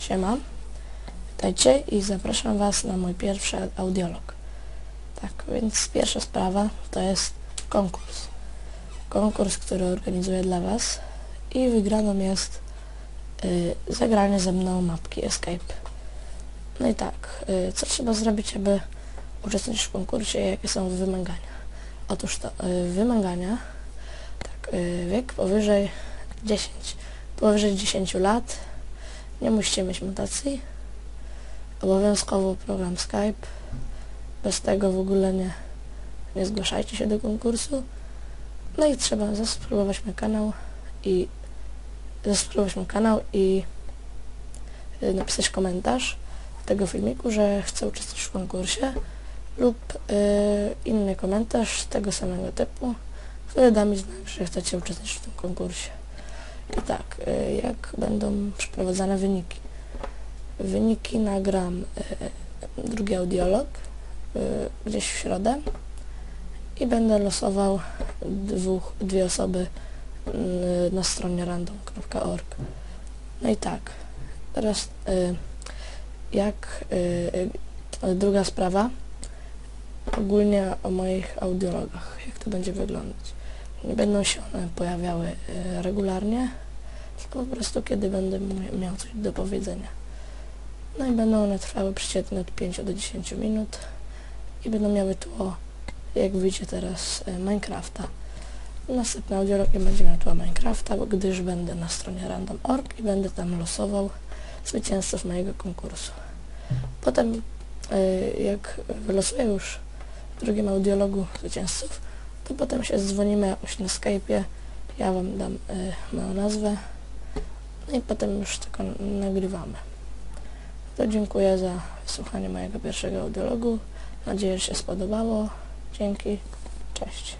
Siema, witajcie i zapraszam Was na mój pierwszy audiolog. Tak, więc pierwsza sprawa to jest konkurs. Konkurs, który organizuję dla Was i wygraną jest y, zagranie ze mną mapki Escape. No i tak, y, co trzeba zrobić, aby uczestniczyć w konkursie, jakie są wymagania? Otóż to y, wymagania, tak, y, wiek powyżej 10, powyżej 10 lat, nie musicie mieć mutacji. Obowiązkowo program Skype. Bez tego w ogóle nie, nie zgłaszajcie się do konkursu. No i trzeba zasubskrybować mój kanał i zasubskrybować mój kanał i y, napisać komentarz tego filmiku, że chcę uczestniczyć w konkursie lub y, inny komentarz tego samego typu, który da mi znak, że chcecie uczestniczyć w tym konkursie. Tak, y, jak będą przeprowadzane wyniki? Wyniki nagram y, drugi audiolog y, gdzieś w środę i będę losował dwóch, dwie osoby y, na stronie random.org. No i tak, teraz jak druga sprawa, ogólnie o moich audiologach, jak to będzie wyglądać. Nie będą się one pojawiały regularnie, tylko po prostu kiedy będę mia- miał coś do powiedzenia. No i będą one trwały przeciętnie od 5 do 10 minut i będą miały tło, jak wyjdzie teraz, y, Minecrafta. Następny audiolog nie będzie miał tła Minecrafta, gdyż będę na stronie random.org i będę tam losował zwycięzców mojego konkursu. Potem, y, jak wylosuję już w drugim audiologu zwycięzców, to potem się dzwonimy jakoś na Skype'ie, ja Wam dam y, moją nazwę, no i potem już tylko nagrywamy. To dziękuję za wysłuchanie mojego pierwszego audiologu. Mam nadzieję, że się spodobało. Dzięki. Cześć.